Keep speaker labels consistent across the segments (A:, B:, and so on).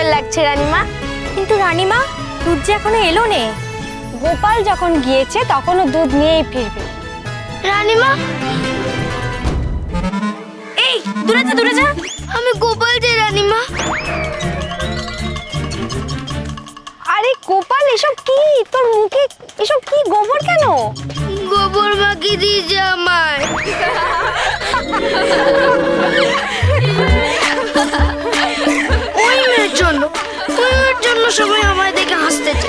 A: সুন্দর লাগছে রানীমা।
B: কিন্তু রানীমা দুধ যে এখনও এলো নে?
C: গোপাল যখন গিয়েছে তখনও দুধ নিয়েই ফিরবে।
A: রানীমা?
B: এই দূরে যা দূরে যা।
A: আমি গোপাল যে রানীমা?
C: আরে গোপাল এসব কি? তোর মুখে এসব কি গোবর কেন?
A: গোবর মাখিয়ে দিয়েছে আমায়। ওই জন্য সবাই আমায় দেখে হাসতেছে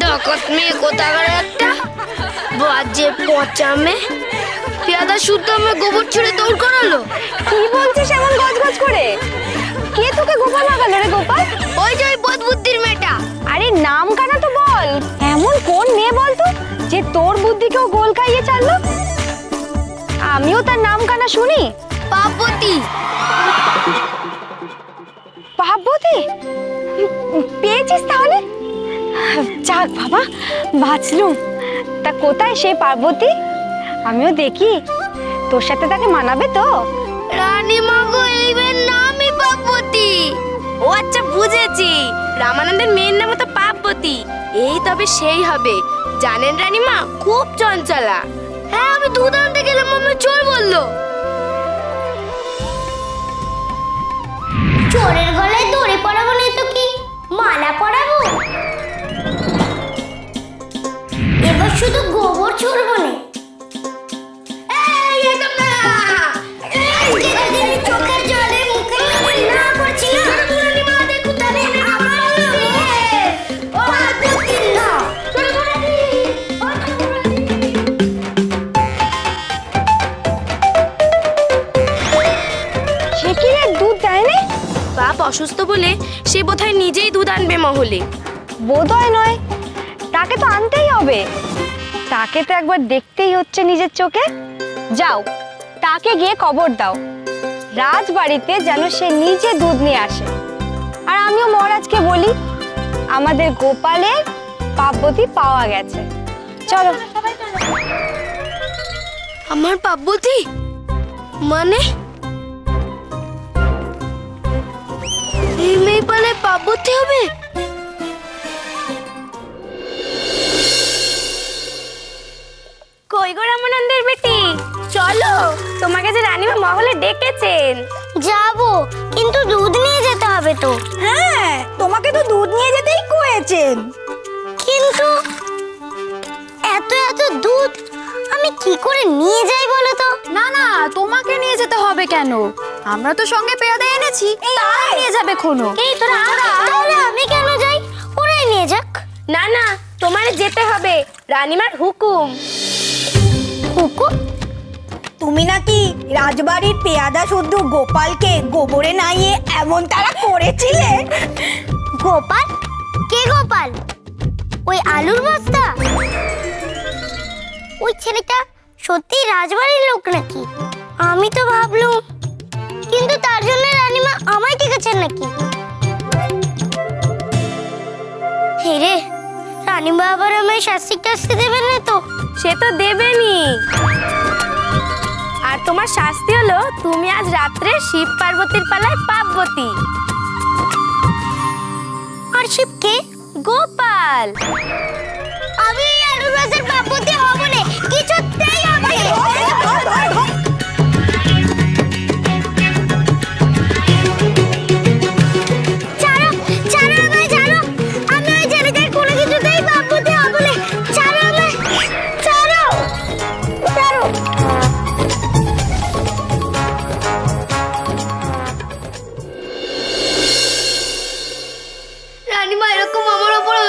A: ডাকাত মেয়ে কোথাকার একটা? বাজে পচা মেয়ে। পেয়াদা শুদ্ধ আমায় গোবর ছুড়ে দৌড় করালো।
C: কি বলছিস এমন গজগজ করে? কে তোকে গোপাল লাগালো রে গোপাল?
A: ওই যে ওই বদবুদ্ধির মেয়েটা।
C: আরে নাম কানা তো বল। এমন কোন মেয়ে বলতো যে তোর বুদ্ধিকেও গোল খাইয়ে ছাড়লো আমিও তার নাম কানা শুনি।
A: পাপতি
C: পার্বতী? পেয়েছিস তাহলে? যাক বাবা বাঁচলুম। তা কোথায় সেই পার্বতী? আমিও দেখি। তোর সাথে তাকে মানাবে তো?
A: রানীমা গো এই মেয়ের নামই পাপতি
B: ও আচ্ছা বুঝেছি। রামানন্দের মেয়ের নাম তো পাপবতী এই তবে সেই হবে। জানেন রানীমা খুব চঞ্চলা।
A: হ্যাঁ আমি দুধ আনতে গেলাম আমি চোর বলল।
D: চোরের গলায় মালা পরাবো এবার শুধু গোবর ছড়বো না।
C: সে
B: বোধহয় নিজেই দুধ আনবে মহলে।
C: বোধহয় নয়। তাকে তো আনতেই হবে। তাকে তো একবার দেখতেই হচ্ছে নিজের চোখে। যাও তাকে গিয়ে কবর দাও। রাজবাড়িতে যেন সে নিজে দুধ নিয়ে আসে। আর আমিও মহারাজকে বলি আমাদের গোপালের পার্বতী পাওয়া গেছে। চলো।
A: আমার পাপতি মানে? এই মেয়ে পালে হবে?
B: কই গো রামানন্দের বেটি? চলো তোমাকে যে রানীমা মহলে ডেকেছেন।
D: যাব কিন্তু দুধ নিয়ে যেতে হবে তো।
C: হ্যাঁ তোমাকে তো দুধ নিয়ে যেতেই কয়েছেন।
D: কিন্তু এত এত দুধ আমি কি করে নিয়ে যাই বলো তো?
C: না না তোমাকে নিয়ে যেতে হবে কেন? আমরা তো সঙ্গে পেয়াদা এনেছি তাই নিয়ে যাবে কোনো
D: এই তোরা তাহলে আমি কেন যাই? ওরাই নিয়ে যাক।
B: না না তোমার যেতে হবে রানীমার হুকুম।
D: হুকুম?
E: তুমি নাকি রাজবাড়ির পেয়াদা শুদ্ধ গোপালকে গোবরে নাইয়ে এমন তারা করেছিলে?
D: গোপাল? কে গোপাল? ওই আলুর বস্তা? ওই ছেলেটা সত্যি রাজবাড়ির লোক নাকি? আমি তো ভাবলুম কিন্তু তার জন্য আমায় ডেকেছেন নাকি? হেরে রানীমা আবার আমায় শাস্তি টাস্তি দেবেন না তো?
B: সে তো দেবেনি আর তোমার শাস্তি হলো তুমি আজ রাত্রে শিব পার্বতীর পালায় পাপবতী
D: আর শিবকে
B: গোপাল।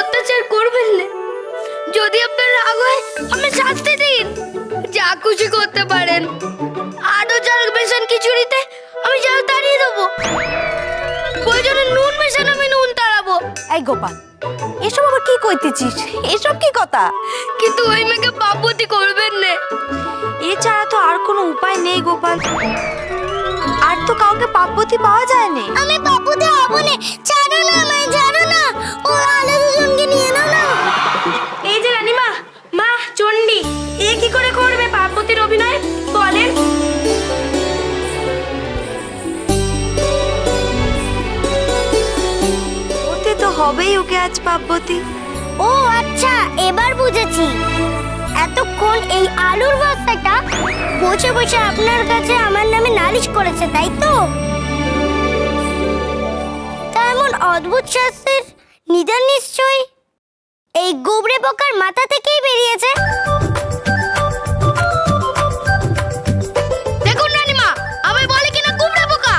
A: অত্যাচার করবেন না। যদি আপনার রাগ হয় আমি শাস্তি দিন। যা খুশি করতে পারেন। আরও চাল মেশান খিচুড়িতে আমি চাল তাড়িয়ে দেবো। প্রয়োজনে নুন মেশান আমি নুন তাড়াবো।
C: এই গোপাল এসব আবার কি কইতেছিস? এসব কি কথা?
A: কিন্তু ওই মেয়েকে পাপতি করবেন না।
C: এছাড়া তো আর কোনো উপায় নেই গোপাল। আর তো কাউকে পার্বতী পাওয়া যায়নি
D: আমি পাপুতে হব না। ছাড়ো না আমায় ছাড়ো না। ও আলো নিয়ে নাও না।
B: এই যে রানীমা মা চণ্ডী এ কি করে করবে পার্বতীর অভিনয়? বলেন।
C: ওকে আজ পার্বতী।
D: ও আচ্ছা এবার বুঝেছি। এতক্ষণ এই আলুর বস্তাটা বসে বসে আপনার কাছে আমার নামে নালিশ করেছে তাই তো? তা এমন অদ্ভুত শাস্তির নিদান নিশ্চয়ই? এই গুবরে পোকার মাথা থেকেই বেরিয়েছে।
A: দেখুন রানীমা আমি বলে কিনা কুমড়া পোকা?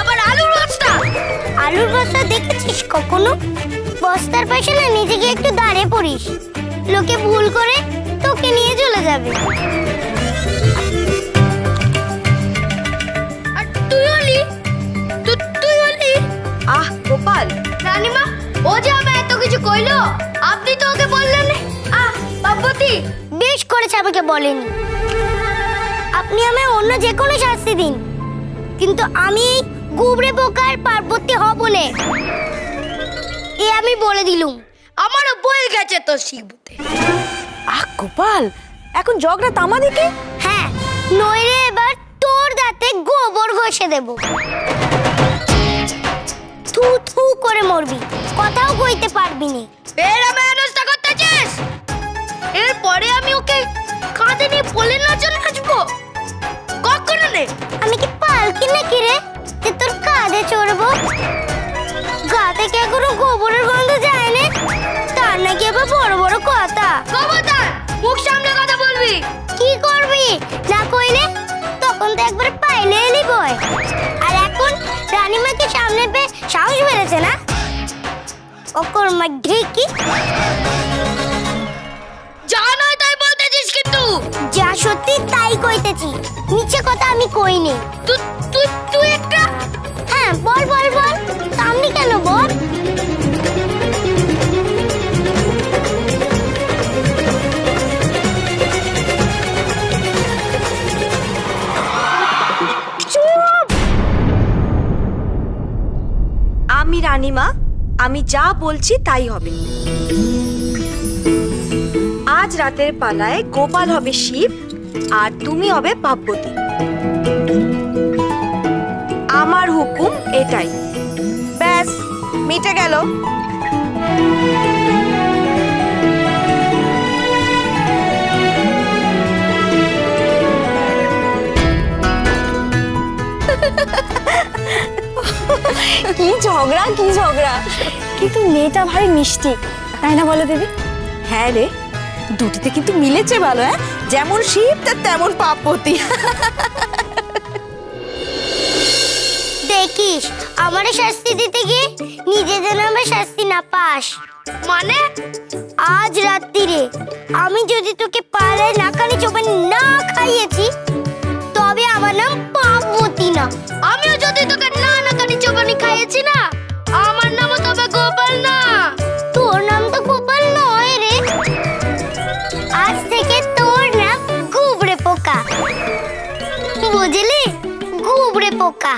A: আবার আলুর বস্তা?
D: আলুর বস্তা দেখেছিস কখনো? বস্তার পাশে না নিজেকে একটু দাঁড়িয়ে পড়িস। লোকে ভুল করে তোকে নিয়ে চলে যাবে।
A: আর তুই হলি? তুই হলি?
C: আহ গোপাল।
A: রানীমা ও যে আমি এত কিছু কইলো আপনি তো ওকে বললেন। আহ পার্বতী
D: বেশ করেছে আমাকে বলেনি। আপনি আমায় অন্য যে কোনো শাস্তি দিন কিন্তু আমি এই গুবরে পোকার পার্বতী হব না। এ আমি বলে দিলুম।
A: আমারও বই গেছে তো শিখতে
C: আহ গোপাল এখন জগরা তামা দিকে?
D: হ্যাঁ নইলে এবার তোর দাঁতে গোবর ঘষে দেব। থু থু করে মরবি। কথাও কইতে পারবি না।
A: এর আমি অনস্থা করতেছিস এরপরে আমি ওকে কাঁধে নিয়ে পোলের নাচে নাচবো। কখনো নে।
D: আমি কি পালকি নাকি রে? যে তোর কাঁধে চড়বো? গা থেকে এখনও গোবরের গন্ধ যায় না। তার নাকি আবার বড় বড় কথা।
A: খবরদার মুখ সামনে কথা বলবি।
D: কি করবি? না কইলে তখন তো একবার পাইলে এলি বয় আর এখন রানীমাকে সামনে পেয়ে অকর্মা ঢেকি
A: যা নয় তাই বলতেছিস কিন্তু।
D: যা সত্যি তাই কইতেছি। নিচে কথা আমি কইনি।
A: তুই তুই তুই একটা
D: হ্যাঁ বল বল বল। সামনে কেন বল?
C: আমি যা বলছি তাই হবে। আজ রাতের পালায় গোপাল হবে শিব, আর তুমি হবে পার্বতী। আমার হুকুম এটাই। ব্যাস, মিটে গেল। কি ঝগড়া কি ঝগড়া। কিন্তু মেয়েটা ভারী মিষ্টি। তাই না বলো দিদি? হ্যাঁ রে দুটিতে কিন্তু মিলেছে ভালো হ্যাঁ? যেমন শিব তার তেমন পাপতি
D: দেখিস আমারে শাস্তি দিতে গিয়ে নিজে যেন আমার শাস্তি না পাস।
A: মানে?
D: আজ রাত্রিরে আমি যদি তোকে পাড়ায় নাকানি চোপানি না খাইয়েছি তবে আমার নাম পার্বতী না।
A: আমিও যদি তোকে না না কানি চোবানি খাইয়েছি না গোপাল না
D: তোর নাম তো গোপাল নয় রে। আজ থেকে তোর নাম গুবরে পোকা। বুঝলি? গুবরে পোকা।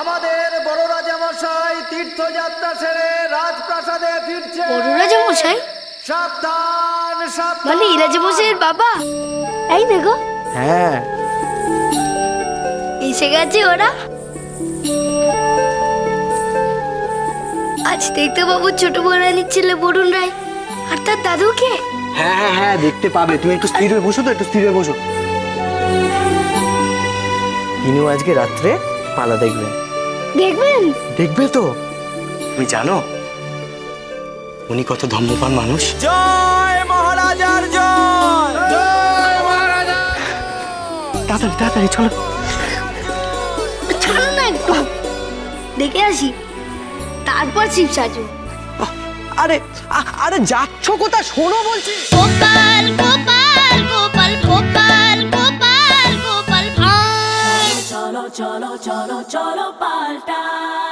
F: আমাদের বড় রাজামশাই তীর্থযাত্রা সেরে রাজপ্রাসাদে ফিরছে।
A: বড় রাজামশাই?
F: সাবধান সাবধান।
A: মানে ইরাজি মশাইয়ের বাবা? এই দেখো
F: হ্যাঁ।
A: এসে গেছে ওরা। আজ দেখতে পাবো ছোট বড়ানির ছেলে বরুণ রায়। আর তার দাদুকে
G: হ্যাঁ হ্যাঁ হ্যাঁ দেখতে পাবে। তুমি একটু স্থির হয়ে বসো তো একটু স্থির হয়ে বসো। ইনু আজকে রাত্রে পালা দেখবেন।
A: দেখবেন?
G: দেখবে তো। তুমি জানো উনি কত ধম্মপান মানুষ।
F: জয় মহারাজার জয়! জয় মহারাজা!
G: তাড়াতাড়ি তাড়াতাড়ি চলো।
A: ছাড়ো না একটু। দেখে আসি। তারপর শিব সাজু।
G: আরে আরে যাচ্ছ কোথায়? শোনো বলছি।
D: গোপাল গোপাল। গোপাল চলো চলো
H: cholo,